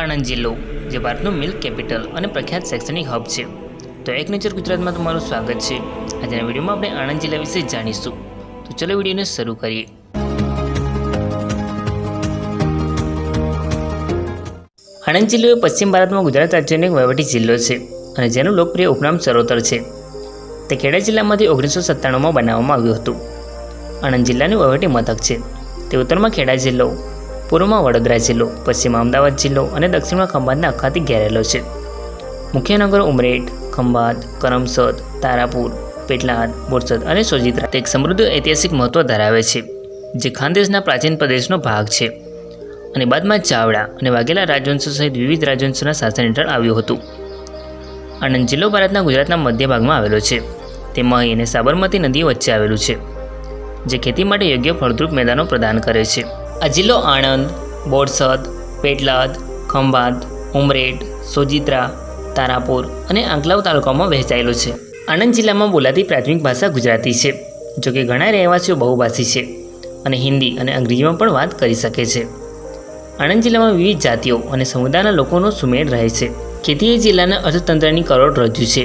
આણંદ જિલ્લો, જે ભારતનું મિલ્ક કેપિટલ અને પ્રખ્યાત શૈક્ષણિક હબ છે. તો એક નજર ગુજરાતમાં તમારું સ્વાગત છે. આજના વિડીયોમાં આપણે આણંદ જિલ્લા વિશે જાણીશું. તો ચલો વિડીયોને શરૂ કરીએ. આણંદ જિલ્લો એ પશ્ચિમ ભારતમાં ગુજરાત રાજ્યનો એક વહીવટી જિલ્લો છે અને જેનું લોકપ્રિય ઉપનામ ચરોતર છે. તે ખેડા જિલ્લામાંથી ઓગણીસો સત્તાણુંમાં બનાવવામાં આવ્યું હતું. આણંદ જિલ્લાનું વહીવટી મથક છે. તે ઉત્તરમાં ખેડા જિલ્લો પૂર્વમાં વડોદરા જિલ્લો પશ્ચિમમાં અમદાવાદ જિલ્લો અને દક્ષિણમાં ખંભાતને અખાથી ઘેરેલો છે. મુખ્ય નગરો ઉમરેઠ, ખંભાત, કરમસદ, તારાપુર, પેટલાદ, બોરસદ અને સોજિત્રા એક સમૃદ્ધ ઐતિહાસિક મહત્વ ધરાવે છે, જે ખાનદેશના પ્રાચીન પ્રદેશનો ભાગ છે. અને બાદમાં ચાવડા અને વાઘેલા રાજવંશો સહિત વિવિધ રાજવંશોના શાસન હેઠળ આવ્યું હતું. આણંદ જિલ્લો ભારતના ગુજરાતના મધ્ય ભાગમાં આવેલો છે. તે મહી અને સાબરમતી નદીઓ વચ્ચે આવેલું છે, જે ખેતી માટે યોગ્ય ફળદ્રુપ મેદાનો પ્રદાન કરે છે. આ જિલ્લો આણંદ, બોરસદ, પેટલાદ, ખંભાત, ઉમરેઠ, સોજિત્રા, તારાપુર અને આંકલાવ તાલુકામાં વહેંચાયેલો છે. આણંદ જિલ્લામાં બોલાતી પ્રાથમિક ભાષા ગુજરાતી છે, જો કે ઘણા રહેવાસીઓ બહુભાષી છે અને હિન્દી અને અંગ્રેજીમાં પણ વાત કરી શકે છે. આણંદ જિલ્લામાં વિવિધ જાતિઓ અને સમુદાયના લોકોનો સુમેળ રહે છે. ખેતી એ જિલ્લાના અર્થતંત્રની કરોડરજ્જુ છે.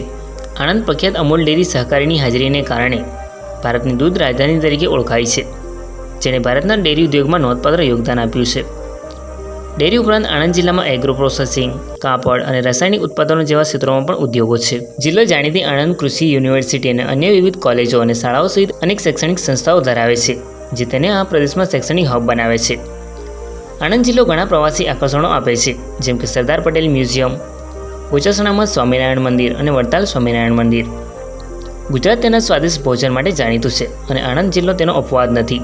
આણંદ પ્રખ્યાત અમૂલ ડેરી સહકારીની હાજરીને કારણે ભારતની દૂધ રાજધાની તરીકે ઓળખાય છે. જેણે ભારતના ડેરી ઉદ્યોગમાં નોંધપાત્ર યોગદાન આપ્યું છે. ડેરી ઉપરાંત આણંદ જિલ્લામાં એગ્રો પ્રોસેસિંગ કાપડ અને રાસાયણિક ઉત્પાદનો જેવા ક્ષેત્રોમાં પણ ઉદ્યોગો છે. જિલ્લો જાણીતી આણંદ કૃષિ યુનિવર્સિટી અને અન્ય વિવિધ કોલેજો અને શાળાઓ સહિત અનેક શૈક્ષણિક સંસ્થાઓ ધરાવે છે, જે તેને આ પ્રદેશમાં શૈક્ષણિક હબ બનાવે છે. આણંદ જિલ્લો ઘણા પ્રવાસી આકર્ષણો આપે છે, જેમ કે સરદાર પટેલ મ્યુઝિયમ ઓચાસણામાં સ્વામિનારાયણ મંદિર અને વડતાલ સ્વામિનારાયણ મંદિર. ગુજરાત તેના સ્વાદિષ્ટ ભોજન માટે જાણીતું છે અને આણંદ જિલ્લો તેનો અપવાદ નથી.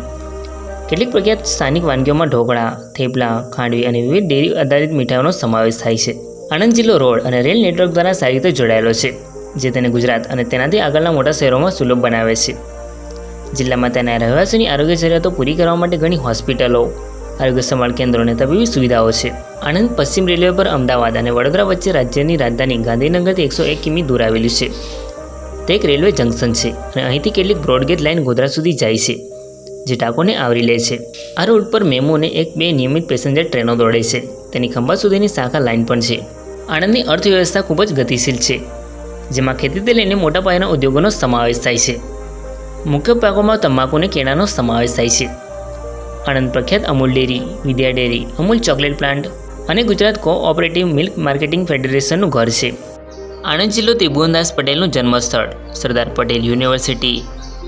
કેટલીક પ્રખ્યાત સ્થાનિક વાનગીઓમાં ઢોકળા, થેપલા, ખાંડવી અને વિવિધ ડેરી આધારિત મીઠાઈઓનો સમાવેશ થાય છે. આણંદ જિલ્લો રોડ અને રેલ નેટવર્ક દ્વારા સારી રીતે જોડાયેલો છે, જે તેને ગુજરાત અને તેનાથી આગળના મોટા શહેરોમાં સુલભ બનાવે છે. જિલ્લામાં તેના રહેવાસીઓની આરોગ્ય જરૂરિયાતો પૂરી કરવા માટે ઘણી હોસ્પિટલો, આરોગ્ય સંભાળ કેન્દ્રો અને તબીબી સુવિધાઓ છે. આણંદ પશ્ચિમ રેલવે પર અમદાવાદ અને વડોદરા વચ્ચે રાજ્યની રાજધાની ગાંધીનગરથી એકસો એક કિમી દૂર આવેલી છે. તે એક રેલવે જંકશન છે અને અહીંથી કેટલીક બ્રોડગેજ લાઇન ગોધરા સુધી જાય છે. જે ટાંકોને આવરી લે છે. આ રૂટ પર મેમોને એક બે નિયમિત પેસેન્જર ટ્રેનો દોડે છે. તેની ખંભા સુધીની શાખા લાઇન પણ છે. આણંદની અર્થવ્યવસ્થા ખૂબ જ ગતિશીલ છે, જેમાં ખેતીથી લઈને મોટા પાયાના ઉદ્યોગોનો સમાવેશ થાય છે. મુખ્ય પાકોમાં તમાકુ અને કેળાનો સમાવેશ થાય છે. આણંદ પ્રખ્યાત Amul dairy, Vidya dairy, Amul chocolate plant અને ગુજરાત કોઓપરેટિવ મિલ્ક માર્કેટિંગ ફેડરેશનનું ઘર છે. આણંદ જિલ્લો ત્રિભુવનદાસ પટેલનું જન્મસ્થળ, સરદાર પટેલ યુનિવર્સિટી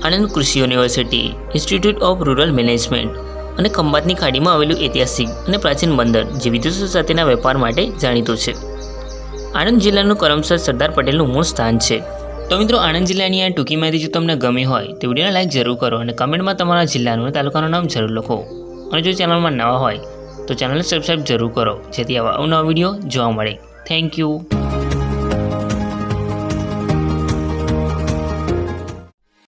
આણંદ કૃષિ university institute of rural management અને ખંભાતની ખાડીમાં આવેલું ઐતિહાસિક અને પ્રાચીન બંદર જે વિદેશો સાથેના વેપાર માટે જાણીતું છે. આણંદ જિલ્લાનું કરમસદ સરદાર પટેલનું મૂળ સ્થાન છે. તો મિત્રો, આણંદ જિલ્લાની આ ટૂંકી માહિતી જો તમને ગમી હોય, તો વિડીયોને લાઇક જરૂર કરો અને કમેન્ટમાં તમારા જિલ્લાનું અને તાલુકાનું નામ જરૂર લખો. અને જો ચેનલમાં નવા હોય, તો ચેનલને સબસ્ક્રાઈબ જરૂર કરો, જેથી આવા અવનવા વીડિયો જોવા મળે. Thank you